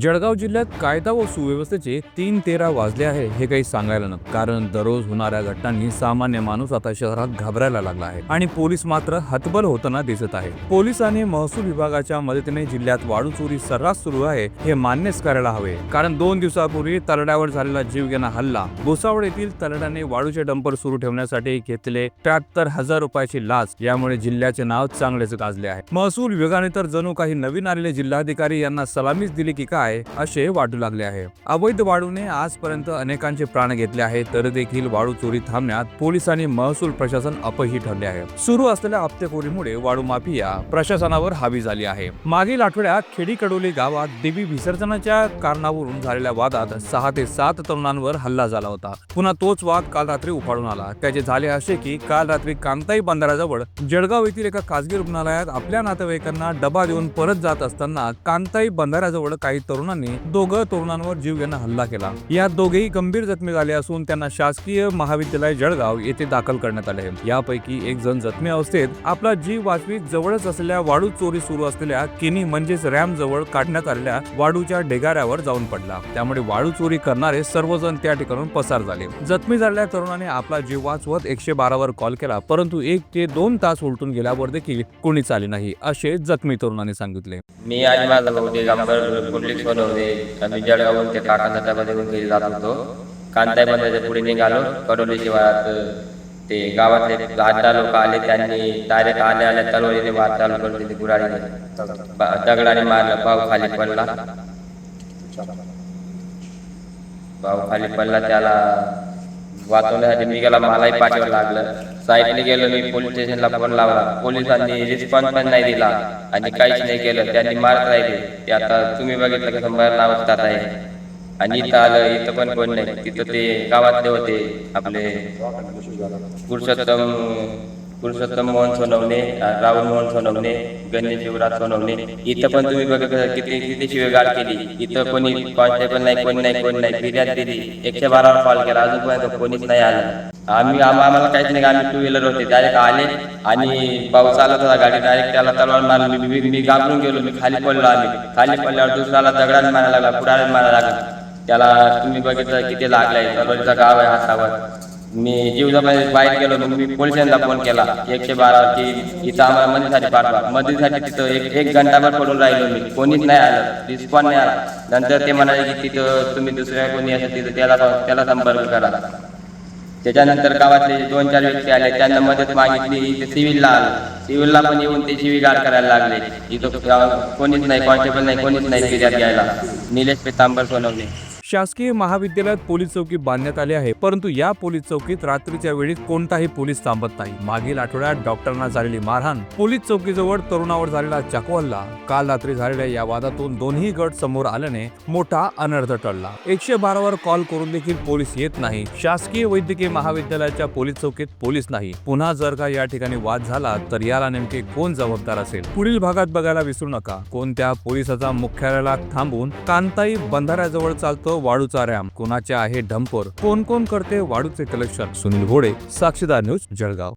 जळगाव जिल्ह्यात कायदा व सुव्यवस्थेचे तीन तेरा वाजले आहे हे काही सांगायला नको. कारण दररोज होणाऱ्या घटनांनी सामान्य माणूस आता शहरात घाबरायला लागला आहे आणि पोलीस मात्र हतबल होताना दिसत आहे. पोलिसांनी महसूल विभागाच्या मदतीने जिल्ह्यात वाळू चोरी सर्रास सुरू आहे हे मान्यच करायला हवे. कारण दोन दिवसापूर्वी तरड्यावर झालेला जीवघेणा हल्ला भुसावळ येथील तरड्याने वाळूचे डंपर सुरू ठेवण्यासाठी घेतले त्र्याहत्तर हजार रुपयाची लाच यामुळे जिल्ह्याचे नाव चांगलेच गाजले आहे. महसूल विभागाने तर जणू काही नवीन आलेले जिल्हाधिकारी यांना सलामीच दिली की काय? असे वाटू लागले आहे. अवैध वाळूने आजपर्यंत अनेकांचे प्राण घेतले आहेत तर देखील वाळू चोरी थांबण्यात पोलीस आणि महसूल प्रशासन अपही ठरले आहे. सुरू असलेल्या हप्तेखोरीमुळे वाळू माफिया प्रशासनावर हावी झाली आहे. मागील आठवड्यात खेडी कडोली गावात देवी विसर्जनाच्या कारणावरून झालेल्या वादात सहा ते सात तरुणांवर हल्ला झाला होता. पुन्हा तोच वाद काल रात्री उफाळून आला. त्याचे झाले असे की काल रात्री कांताई बंधाराजवळ जळगाव येथील एका खासगी रुग्णालयात आपल्या नातेवाईकांना डबा देऊन परत जात असताना कांताई बंधाऱ्याजवळ काही तरुणांनी दोघं तरुणांवर जीवघेणा हल्ला केला. या दोघेही गंभीर जखमी झाले असून त्यांना शासकीय महाविद्यालय जळगाव येथे दाखल करण्यात आले. यापैकी एक जण जखमी अवस्थेत आपला जीव वाचवीत जवळच असलेल्या वाळू चोरी सुरू असलेल्या किनी म्हणजेच रॅम जवळ काढण्यात आलेल्या वाळूच्या ढेगाऱ्यावर जाऊन पडला. त्यामुळे वाळू चोरी करणारे सर्वजण त्या ठिकाणून पसार झाले. जखमी झालेल्या तरुणाने आपला जीव वाचवत एकशे बारावर कॉल केला परंतु एक ते दोन तास उलटून गेल्यावर देखील कोणीच आले नाही असे जखमी तरुणाने सांगितले. मी आज माझा पुंडलिक बनवले आम्ही जळगावून ते काकांचा डबा देऊन घरी जात होतो. कांताई बंदराच्या पुढे निघालो. कडोली शिवारात ते गावातले दहा लोक आले. त्यांनी डायरेक्ट आले आले तलवारीने वाद चालू करून दिली गुराडीने दगडाने मारलं. भाऊ खाली पडला. भाऊ खाली पडला. त्याला वाचवण्यासाठी मी गेला मलाही पाठीवर लागलं. साईडने गेलो मी पोलीस स्टेशनला फोन लावला. पोलिसांनी रिस्पॉन्स पण नाही दिला आणि काहीच नाही केलं. त्यांनी मारत राहिले ते आता तुम्ही बघितलं की संभाजी अवस्थात आहे. आणि इथं आलं इथं पण कोण नाही. तिथं ते गावातले होते आपले पुरुषोत्तम पुरुषोत्तम मोहन सोनवणे राहुल मोहन सोनवणे गणेश शिवराज सोनवणे इथं पण तुम्ही बघा किती किती शिवेगाळ केली. इथं कोणी कॉन्स्टेबल नाही कोणी नाही कोणी नाही फिर्याद दिली. एकशे बारावर कॉल केला. अजूनपर्यंत कोणीच नाही आलं. आम्ही आम्हाला काहीच नाही आम्ही टू व्हीलर होते. डायरेक्ट आले आणि पाऊस आला होता गाडी डायरेक्ट त्याला तलवार मारली. मी मी- घाबरून गेलो. मी खाली पडलो आम्ही. खाली पडल्यावर दुसऱ्याला दगडाने मारायला लागला पुढाने मारायला लागला. त्याला तुम्ही बघितलं किती लागलाय. तलवारीचा गाव आहे हातावर मी जीवजाबाई बाहेर गेलो मग मी पोलिसांना फोन केला एकशे बारा की इथं आम्हाला मदतीसाठी पाठवा. मदतीसाठी तिथं एक एक घंटाभर पडून राहिलो मी. कोणीच नाही आलं रिस्पॉन्स नाही आला. नंतर ते म्हणाले की तिथं तुम्ही दुसऱ्या कोणी असेल तिथं त्याला त्याला संपर्क करा. त्याच्यानंतर गावातले दोन चार व्यक्ती आले त्यांना मदत मागितली. इथे सिव्हिलला आलं. सिव्हिलला पण येऊन ते शिवीगाळ करायला लागले. इथं कोणीच नाही कॉन्स्टेबल नाही कोणीच नाही फिर्याद घ्यायला. निलेश पेतांबर सोनवणे. शासकीय महाविद्यालयात पोलीस चौकी बांधण्यात आली आहे परंतु या पोलीस चौकीत रात्रीच्या वेळी कोणताही पोलीस थांबत नाही. मागील आठवड्यात डॉक्टरांना झालेली मारहाण पोलीस चौकीजवळ तरुणावर झालेला चाकू हल्ला काल रात्री झालेल्या या वादातून दोन्ही गट समोर आल्याने मोठा अनर्थ टळला. एकशे बारावर कॉल करून देखील पोलीस येत नाही. शासकीय वैद्यकीय महाविद्यालयाच्या पोलीस चौकीत पोलीस नाही. पुन्हा जर का या ठिकाणी वाद झाला तर याला नेमके कोण जबाबदार असेल? पुढील भागात बघायला विसरू नका. कोणत्या पोलिसाचा मुख्यालयाला थांबून कांताई बंधाऱ्याजवळ चालतो वाळूचा रॅम कोणाचे आहे ढंपर कोण कोण करते वाळूचे कलेक्शन? सुनील घोडे साक्षीदार न्यूज जळगाव.